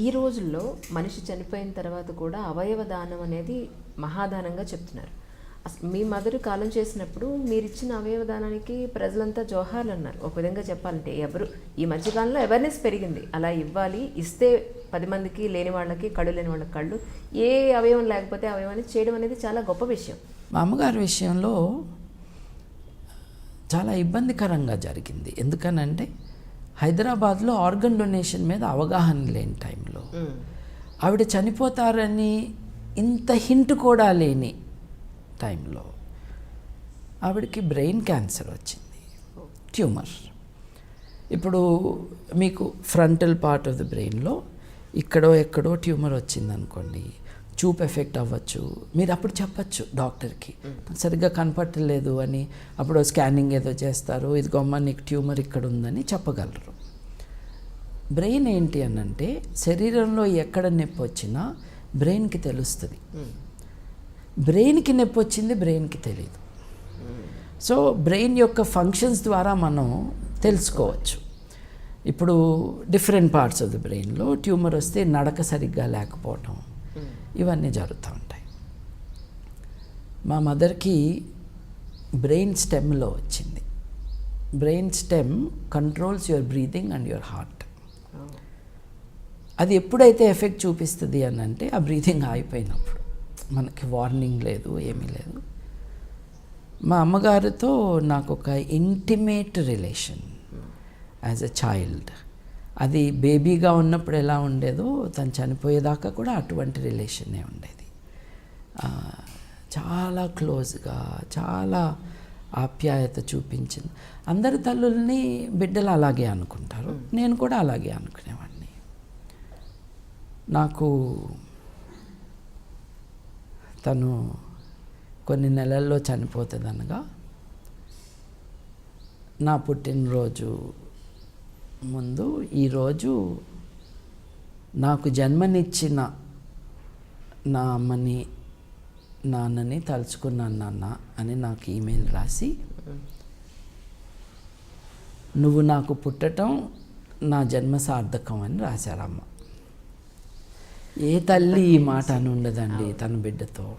ఈ రోజుల్లో మనిషి చనిపోయిన తర్వాత కూడా అవయవ దానం అనేది మహాదానంగా చెప్తున్నారు. మీ మదర్ కాలం చేసినప్పుడు మీరు ఇచ్చిన అవయవ దానానికి ప్రజలంతా జోహార్లు అన్నారు. ఒక విధంగా చెప్పాలంటే ఎవరు ఈ మధ్యకాలంలో అవేర్నెస్ పెరిగింది. అలా ఇవ్వాలి ఇస్తే పది మందికి లేని వాళ్ళకి కళ్ళు లేని వాళ్ళకి కళ్ళు ఏ అవయవం లేకపోతే అవయవాన్ని చేయడం అనేది చాలా గొప్ప విషయం. మా అమ్మగారి విషయంలో చాలా ఇబ్బందికరంగా జరిగింది. ఎందుకనంటే హైదరాబాద్లో ఆర్గన్ డొనేషన్ మీద అవగాహన లేని టైం. ఆవిడ చనిపోతారని ఇంత హింట్ కూడా లేని టైంలో ఆవిడకి బ్రెయిన్ క్యాన్సర్ వచ్చింది. ట్యూమర్. ఇప్పుడు మీకు ఫ్రంటల్ పార్ట్ ఆఫ్ ద బ్రెయిన్లో ఇక్కడో ఎక్కడో ట్యూమర్ వచ్చింది అనుకోండి చూపు ఎఫెక్ట్ అవ్వచ్చు. మీరు అప్పుడు చెప్పచ్చు డాక్టర్కి. సరిగ్గా కనపట్టలేదు అని అప్పుడు స్కానింగ్ ఏదో చేస్తారు ఇది గొమ్మ నీకు ట్యూమర్ ఇక్కడ ఉందని చెప్పగలరు. బ్రెయిన్ ఏంటి అనంటే శరీరంలో ఎక్కడ నొప్పి వచ్చినా బ్రెయిన్కి తెలుస్తుంది. బ్రెయిన్కి నొప్పి వచ్చింది బ్రెయిన్కి తెలియదు సో బ్రెయిన్ యొక్క ఫంక్షన్స్ ద్వారా మనం తెలుసుకోవచ్చు. ఇప్పుడు డిఫరెంట్ పార్ట్స్ ఆఫ్ ద బ్రెయిన్లో ట్యూమర్ వస్తే నడక సరిగ్గా లేకపోవటం ఇవన్నీ జరుగుతూ ఉంటాయి. మా మదర్కి బ్రెయిన్ స్టెమ్లో వచ్చింది. Brain stem controls your breathing and your heart. అది ఎప్పుడైతే ఎఫెక్ట్ చూపిస్తుంది అని అంటే ఆ బ్రీతింగ్ ఆగిపోయినప్పుడు. మనకి వార్నింగ్ లేదు ఏమీ లేదు. మా అమ్మగారితో నాకు ఒక intimate relation as a child. అది బేబీగా ఉన్నప్పుడు ఎలా ఉండేదో తను చనిపోయేదాకా కూడా అటువంటి రిలేషనే ఉండేది. చాలా క్లోజ్గా చాలా ఆప్యాయత చూపించింది. అందరి తల్లుల్ని బిడ్డలు అలాగే అనుకుంటారు. నేను కూడా అలాగే అనుకునేవాడిని. నాకు తను కొన్ని నెలల్లో చనిపోతుంది అనగా నా పుట్టినరోజు ముందు ఈరోజు నాకు జన్మనిచ్చిన నా అమ్మని నాన్నని తలుచుకున్నాను నాన్న అని నాకు ఈమెయిల్ రాసి నువ్వు నాకు పుట్టటం నా జన్మ సార్థకం అని రాశారమ్మ. ఏ తల్లి ఈ మాట అని ఉండదండి తన బిడ్డతో.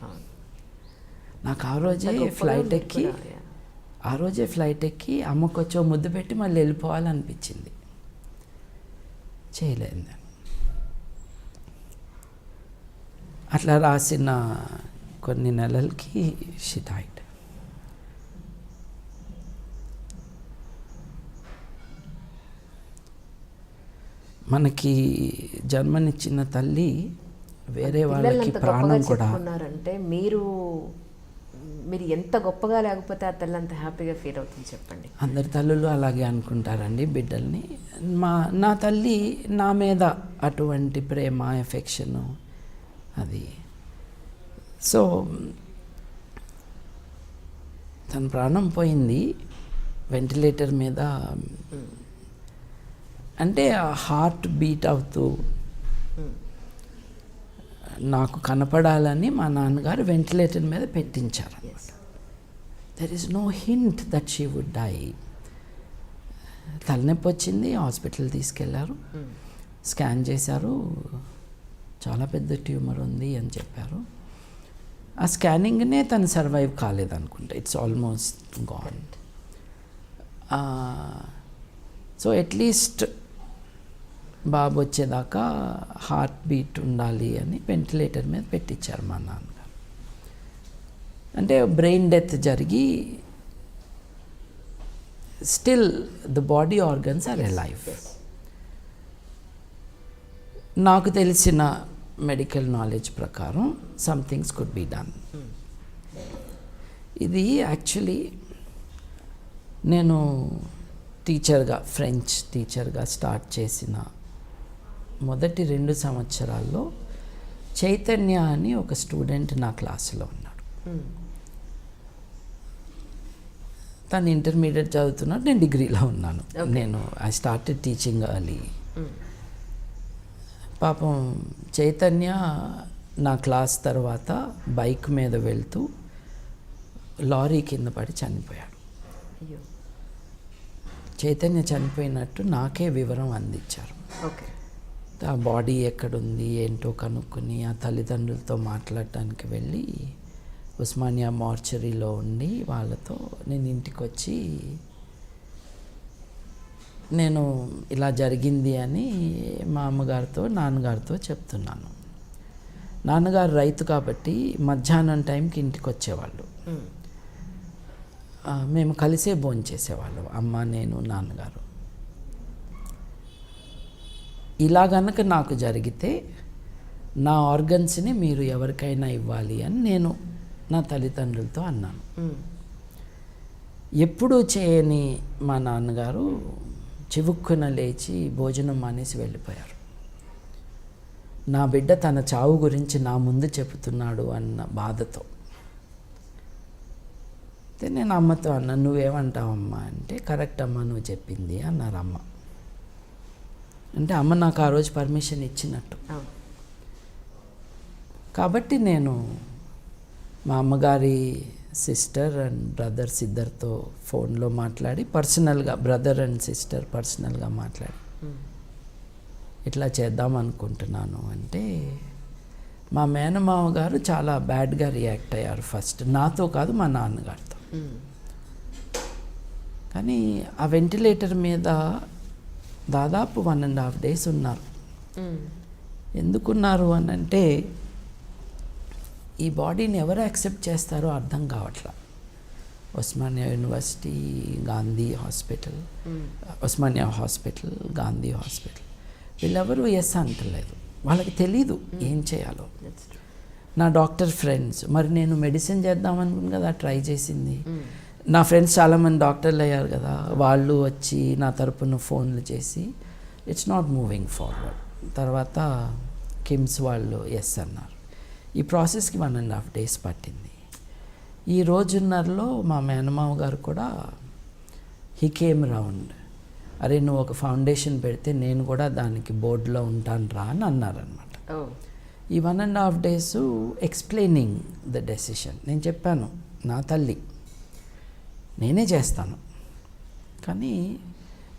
నాకు ఆ రోజే ఫ్లైట్ ఎక్కి ఆ రోజే ఫ్లైట్ ఎక్కి అమ్మకు వచ్చి ఓ ముద్దు పెట్టి మళ్ళీ వెళ్ళిపోవాలనిపించింది. చేయలేదు నేను అట్లా రాసిన కొన్ని నెలలకి షీ మనకి జన్మనిచ్చిన తల్లి వేరే వాళ్ళకి ప్రాణం కూడా చెప్పుకున్నారంటే మీరు మీరు ఎంత గొప్పగా లేకపోతే ఆ తల్లి అంత హ్యాపీగా ఫీల్ అవుతుంది చెప్పండి. అందరి తల్లులు అలాగే అనుకుంటారండి బిడ్డల్ని. మా నా తల్లి నా మీద అటువంటి ప్రేమ ఎఫెక్షను అది. సో తన ప్రాణం పోయింది వెంటిలేటర్ మీద అంటే హార్ట్ బీట్ అవుతూ నాకు కనపడాలని మా నాన్నగారు వెంటిలేటర్ మీద పెట్టించారు there is no hint that she would die తలనొప్పి వచ్చింది హాస్పిటల్ తీసుకెళ్ళారు. స్కాన్ చేశారు. చాలా పెద్ద ట్యూమర్ ఉంది అని చెప్పారు. ఆ స్కానింగ్నే తను survive కాలేదనుకుంటా. It's almost gone so at least బాబు వచ్చేదాకా హార్ట్ బీట్ ఉండాలి అని వెంటిలేటర్ మీద పెట్టించారు మా నాన్నగారు. అంటే బ్రెయిన్ డెత్ జరిగి still the body organs are life నాకు తెలిసిన మెడికల్ నాలెడ్జ్ ప్రకారం సంథింగ్స్ కుడ్ బీ డన్. ఇది యాక్చువల్లీ నేను టీచర్గా ఫ్రెంచ్ టీచర్గా స్టార్ట్ చేసిన మొదటి రెండు సంవత్సరాల్లో చైతన్య అని ఒక స్టూడెంట్ నా క్లాసులో ఉన్నాడు. తను ఇంటర్మీడియట్ చదువుతున్నాడు నేను డిగ్రీలో ఉన్నాను. నేను ఐ స్టార్టెడ్ టీచింగ్ అర్లీ పాపం చైతన్య నా క్లాస్ తర్వాత బైక్ మీద వెళ్తూ లారీ కింద పడి చనిపోయాడు. చైతన్య చనిపోయినట్టు నాకే వివరం అందించారు. ఓకే. ఆ బాడీ ఎక్కడుంది ఏంటో కనుక్కొని ఆ తల్లిదండ్రులతో మాట్లాడటానికి వెళ్ళి ఉస్మానియా మార్చరీలో ఉండి వాళ్ళతో నేను ఇంటికి వచ్చి నేను ఇలా జరిగింది అని మా అమ్మగారితో నాన్నగారితో చెప్తున్నాను. నాన్నగారు రైతు కాబట్టి మధ్యాహ్నం టైంకి ఇంటికి వచ్చేవాళ్ళు మేము కలిసే భోంచేసేవాళ్ళం అమ్మ నేను నాన్నగారు. ఇలా గనక నాకు జరిగితే నా ఆర్గన్స్ని మీరు ఎవరికైనా ఇవ్వాలి అని నేను నా తల్లిదండ్రులతో అన్నాను. ఎప్పుడూ చేయని మా నాన్నగారు చివుక్కున లేచి భోజనం మానేసి వెళ్ళిపోయారు. నా బిడ్డ తన చావు గురించి నా ముందు చెబుతున్నాడు అన్న బాధతో. అయితే నేను అమ్మతో అన్నా నువ్వేమంటావమ్మా? అంటే కరెక్ట్ అమ్మా నువ్వు చెప్పింది అన్నారు అమ్మ. అంటే అమ్మ నాకు ఆ రోజు పర్మిషన్ ఇచ్చినట్టు. కాబట్టి నేను మా అమ్మగారి సిస్టర్ అండ్ బ్రదర్స్ ఇద్దరితో ఫోన్లో మాట్లాడి పర్సనల్గా బ్రదర్ అండ్ సిస్టర్ పర్సనల్గా మాట్లాడి. ఇట్లా చేద్దాం అనుకుంటున్నాను అంటే మా మేనమామ గారు చాలా బ్యాడ్గా రియాక్ట్ అయ్యారు ఫస్ట్. నాతో కాదు మా నాన్నగారితో. కానీ ఆ వెంటిలేటర్ మీద దాదాపు వన్ అండ్ హాఫ్ డేస్ ఉన్నారు. ఎందుకున్నారు అని అంటే ఈ బాడీని ఎవరు యాక్సెప్ట్ చేస్తారో అర్థం కావట్లా Osmania university Gandhi hospital. Osmania hospital Gandhi hospital వీళ్ళెవరూ yes అంటలేదు వాళ్ళకి తెలీదు ఏం చేయాలో. నా డాక్టర్ ఫ్రెండ్స్ మరి నేను మెడిసిన్ చేద్దాం అనుకుని కదా ట్రై చేసింది. నా ఫ్రెండ్స్ చాలామంది డాక్టర్లు అయ్యారు కదా వాళ్ళు వచ్చి నా తరపున ఫోన్లు చేసి ఇట్స్ నాట్ మూవింగ్ ఫార్వర్డ్ తర్వాత కిమ్స్ వాళ్ళు ఎస్ అన్నారు. ఈ ప్రాసెస్కి వన్ అండ్ హాఫ్ డేస్ పట్టింది. ఈ రోజున్నరలో మా మేనమామ గారు కూడా హీ కేమ్ రౌండ్ అరే నువ్వు ఒక ఫౌండేషన్ పెడితే నేను కూడా దానికి బోర్డులో ఉంటాను రా అని అన్నారనమాట ఈ one and half days explaining the decision నేను చెప్పాను నా తల్లి. నేనే చేస్తాను. కానీ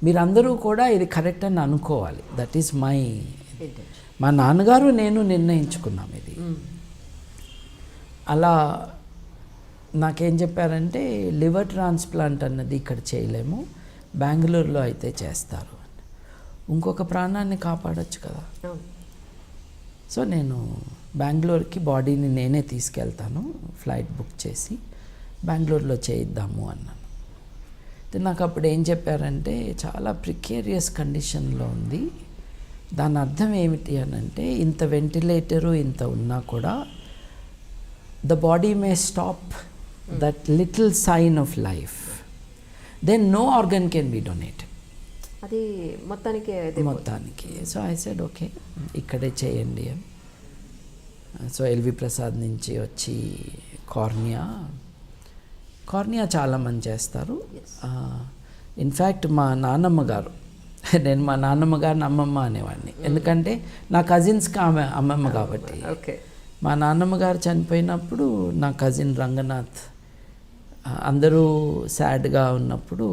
మీరందరూ కూడా ఇది కరెక్ట్ అని అనుకోవాలి. దట్ ఈస్ మై మా నాన్నగారు నేను నిర్ణయించుకున్నాం ఇది. అలా నాకేం చెప్పారంటే లివర్ ట్రాన్స్ప్లాంట్ అన్నది ఇక్కడ చేయలేము బెంగళూరులో అయితే చేస్తారు ఇంకొక ప్రాణాన్ని కాపాడొచ్చు కదా. సో నేను బెంగళూరుకి బాడీని నేనే తీసుకెళ్తాను ఫ్లైట్ బుక్ చేసి. బెంగళూరులో చేయిద్దాము అన్నాను. నాకు అప్పుడు ఏం చెప్పారంటే చాలా ప్రికేరియస్ కండిషన్లో ఉంది. దాని అర్థం ఏమిటి అని అంటే ఇంత వెంటిలేటరు ఇంత ఉన్నా కూడా the body may stop that little sign of life. Then no organ can be donated. అది మొత్తానికి మొత్తానికి. సో ఐ సెడ్ ఓకే ఇక్కడే చేయండి సో ఎల్వి ప్రసాద్ నుంచి వచ్చి కార్నియా కార్నియా చాలామంది చేస్తారు. Yes. ఇన్ఫ్యాక్ట్ మా నాన్నమ్మ గారు. నేను మా నాన్నమ్మ గారిని అమ్మమ్మ అనేవాడిని. ఎందుకంటే నా కజిన్స్కి ఆమె అమ్మమ్మ కాబట్టి. ఓకే మా నాన్నమ్మ గారు చనిపోయినప్పుడు నా కజిన్ రంగనాథ్ అందరూ సాడ్గా ఉన్నప్పుడు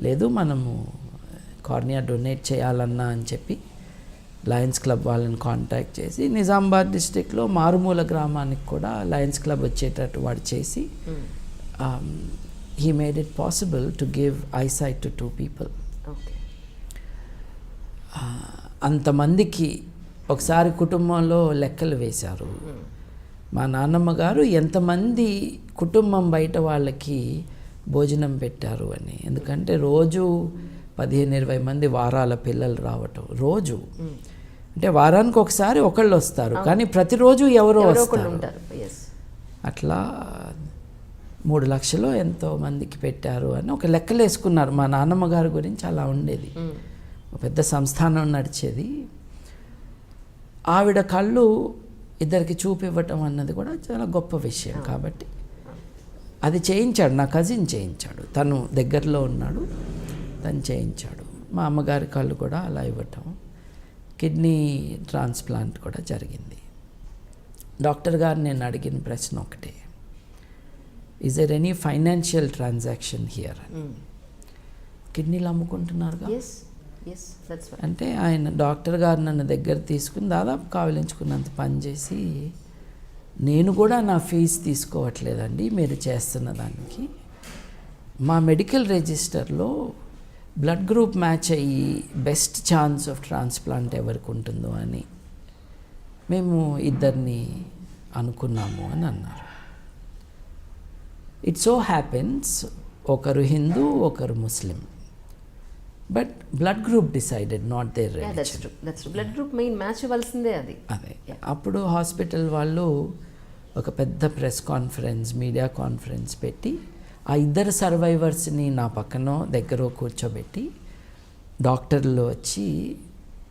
లేదు మనము కార్నియా డొనేట్ చేయాలన్నా అని చెప్పి లయన్స్ క్లబ్ వాళ్ళని కాంటాక్ట్ చేసి నిజామాబాద్ డిస్టిక్లో మారుమూల గ్రామానికి కూడా లయన్స్ క్లబ్ వచ్చేటట్టు వాడు చేసి he made it possible to give eyesight to two people okay అంతమందికి ఒకసారి కుటుంబంలో లెక్కలు వేశారు. మా నాన్నమ్మ గారు ఎంతమంది కుటుంబం బయట వాళ్ళకి భోజనం పెట్టారు అని. ఎందుకంటే రోజు పదిహేను ఇరవై మంది వారాల పిల్లలు రావటం. రోజు. అంటే వారానికి ఒకసారి ఒకళ్ళు వస్తారు. కానీ ప్రతిరోజు ఎవరో వస్తారు. అట్లా మూడు లక్షలు ఎంతో మందికి పెట్టారు అని ఒక లెక్కలు వేసుకున్నారు మా నాన్నమ్మ గారి గురించి అలా ఉండేది. ఒక పెద్ద సంస్థానం నడిచేది. ఆవిడ కళ్ళు ఇద్దరికి చూపివ్వటం అన్నది కూడా చాలా గొప్ప విషయం కాబట్టి అది చేయించాడు. నా కజిన్ చేయించాడు. తను దగ్గరలో ఉన్నాడు. తను చేయించాడు. మా అమ్మగారి కళ్ళు కూడా అలా ఇవ్వటం. కిడ్నీ ట్రాన్స్ప్లాంట్ కూడా జరిగింది. డాక్టర్ గారు నేను అడిగిన ప్రశ్న ఒకటే. Is there any financial transaction here కిడ్నీలు అమ్ముకుంటున్నారుగా? దట్స్ అంటే ఆయన డాక్టర్ గారు నన్ను దగ్గర తీసుకుని దాదాపు కావలించుకున్నంత పని చేసి నేను కూడా నా ఫీజు తీసుకోవట్లేదండి మీరు చేస్తున్న దానికి. మా మెడికల్ రిజిస్టర్లో బ్లడ్ గ్రూప్ మ్యాచ్ అయ్యి బెస్ట్ ఛాన్స్ ఆఫ్ ట్రాన్స్ప్లాంట్ ఎవరికి ఉంటుందో అని మేము ఇద్దరిని అనుకున్నాము అని అన్నారు. ఇట్ సో హ్యాపెన్స్ ఒకరు హిందూ ఒకరు Muslim. But blood group decided not there blood group main match ఇవ్వాల్సిందే అది. అదే. అప్పుడు హాస్పిటల్ వాళ్ళు ఒక పెద్ద ప్రెస్ కాన్ఫరెన్స్ మీడియా కాన్ఫరెన్స్ పెట్టి ఆ ఇద్దరు సర్వైవర్స్ని నా పక్కన దగ్గర కూర్చోబెట్టి డాక్టర్లు వచ్చి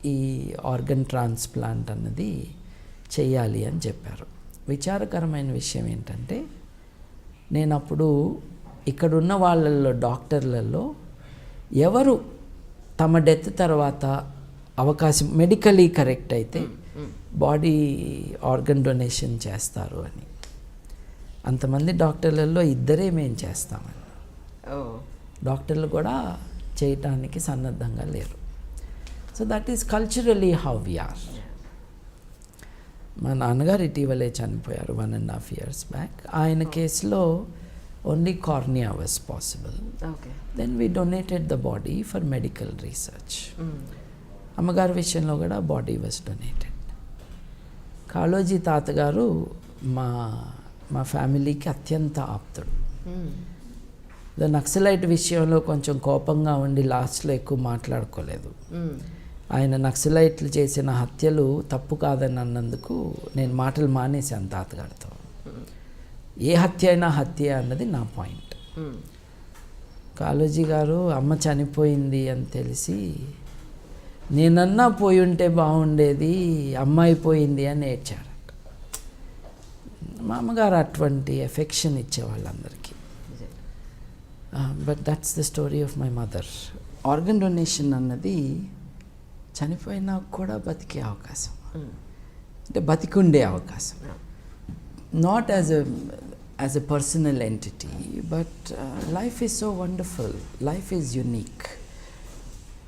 ఈ ఆర్గన్ ట్రాన్స్ప్లాంట్ అన్నది చేయాలి అని చెప్పారు. విచారకరమైన విషయం ఏంటంటే నేను అప్పుడు ఇక్కడున్న వాళ్ళల్లో డాక్టర్లలో ఎవరు తమ డెత్ తర్వాత అవకాశం మెడికలీ కరెక్ట్ అయితే బాడీ ఆర్గన్ డొనేషన్ చేస్తారు అని. అంతమంది డాక్టర్లలో ఇద్దరే మేము చేస్తామని. డాక్టర్లు కూడా చేయటానికి సన్నద్ధంగా లేరు. So that is culturally how we are మా నాన్నగారు ఇటీవలే చనిపోయారు one and half years back ఆయన కేసులో only cornea was possible then we donated the body for medical research అమ్మగారి విషయంలో కూడా బాడీ వాజ్ డొనేటెడ్ కాళోజీ తాతగారు మా మా ఫ్యామిలీకి అత్యంత ఆప్తుడు. ద నక్సలైట్ విషయంలో కొంచెం కోపంగా ఉండి లాస్ట్లో ఎక్కువ మాట్లాడుకోలేదు. ఆయన నక్సలైట్లు చేసిన హత్యలు తప్పు కాదని అన్నందుకు నేను మాటలు మానేశాను తాతగారితో. ఏ హత్య అయినా హత్య అన్నది నా పాయింట్. కాళోజీ గారు అమ్మ చనిపోయింది అని తెలిసి నేనన్నా పోయి ఉంటే బాగుండేది అమ్మాయి పోయింది అని ఏడ్చాడట మా అమ్మగారు అటువంటి affection ఇచ్చేవాళ్ళందరికీ but that's the story of my mother organ donation అన్నది చనిపోయినా కూడా బతికే అవకాశం. అంటే బతికుండే అవకాశం. Not as a as a personal entity but life is so wonderful life is unique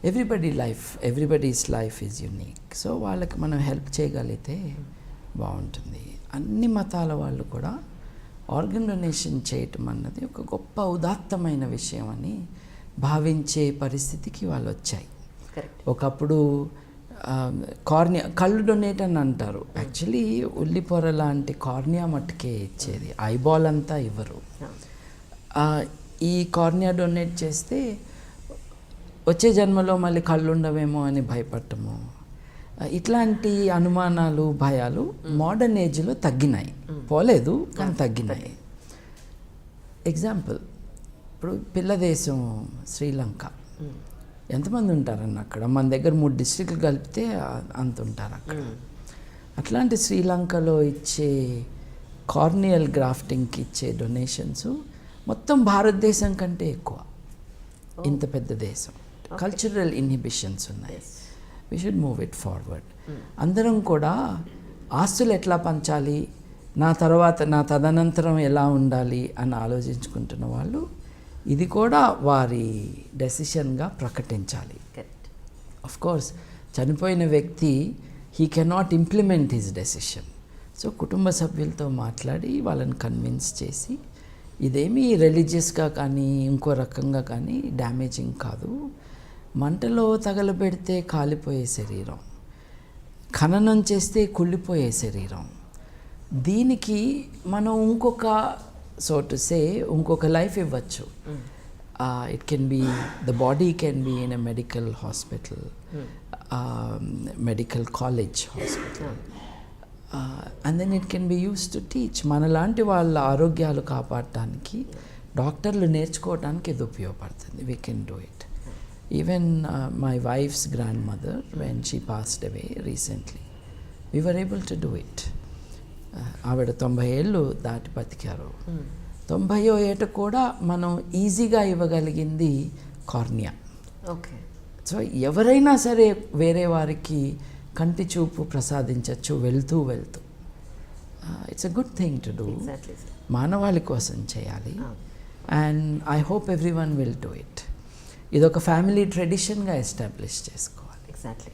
everybody life everybody's life is unique so వాళ్ళకి మనం హెల్ప్ చేయగలిగితే బాగుంటుంది. అన్ని మతాల వాళ్ళు కూడా ఆర్గన్ డొనేషన్ చేయటం అన్నది ఒక గొప్ప ఉదాత్తమైన విషయం అని భావించే పరిస్థితికి వాళ్ళు వచ్చాయి. ఒకప్పుడు కార్నియా కళ్ళు డొనేట్ అని అంటారు. యాక్చువల్లీ ఉల్లిపొర లాంటి కార్నియా మట్టుకే ఇచ్చేది. ఐబాల్ అంతా ఇవ్వరు. ఈ కార్నియా డొనేట్ చేస్తే వచ్చే జన్మలో మళ్ళీ కళ్ళు ఉండవేమో అని భయపడటము. ఇట్లాంటి అనుమానాలు భయాలు మోడర్న్ ఏజ్లో తగ్గినాయి. పోలేదు కానీ తగ్గినాయి. ఎగ్జాంపుల్ ఇప్పుడు పిల్ల దేశం శ్రీలంక. ఎంతమంది ఉంటారన్న అక్కడ? మన దగ్గర మూడు డిస్ట్రిక్ట్లు కలిపితే అంత ఉంటారు అక్కడ. అట్లాంటి శ్రీలంకలో ఇచ్చే కార్నియల్ గ్రాఫ్టింగ్కి ఇచ్చే డొనేషన్స్ మొత్తం భారతదేశం కంటే ఎక్కువ. ఇంత పెద్ద దేశం. కల్చరల్ ఇన్హిబిషన్స్ ఉన్నాయి. We should move it forward అందరం కూడా ఆస్తులు ఎట్లా పంచాలి? నా తర్వాత నా తదనంతరం ఎలా ఉండాలి? అని ఆలోచించుకుంటున్న వాళ్ళు ఇది కూడా వారి డెసిషన్గా ప్రకటించాలి. ఆఫ్ కోర్స్ చనిపోయిన వ్యక్తి he cannot implement his decision so కుటుంబ సభ్యులతో మాట్లాడి వాళ్ళని కన్విన్స్ చేసి ఇదేమీ రిలీజియస్గా కానీ ఇంకో రకంగా కానీ డ్యామేజింగ్ కాదు. మంటలో తగలబెడితే కాలిపోయే శరీరం. ఖననం చేస్తే కుళ్ళిపోయే శరీరం. దీనికి మనం ఇంకొక సో టు సే ఇంకొక లైఫ్ ఇవ్వచ్చు it can be the body can be in a medical hospital medical college hospital and then it can be use to teach మనలాంటి వాళ్ళ ఆరోగ్యాలు కాపాడటానికి డాక్టర్లు నేర్చుకోవడానికి ఇది ఉపయోగపడుతుంది. We can do it even my wife's grand mother when she passed away recently we were able to do it ఆవిడ తొంభై ఏళ్ళు దాటి బతికారు. తొంభైయో ఏట కూడా మనం ఈజీగా ఇవ్వగలిగింది కార్నియా. ఓకే. సో ఎవరైనా సరే వేరే వారికి కంటి చూపు ప్రసాదించవచ్చు వెళ్తూ వెళ్తూ. It's a good thing to do మానవాళి కోసం చేయాలి. And I hope every one will do it ఇది ఒక ఫ్యామిలీ ట్రెడిషన్గా ఎస్టాబ్లిష్ చేసుకోవాలి. ఎగ్జాక్ట్లీ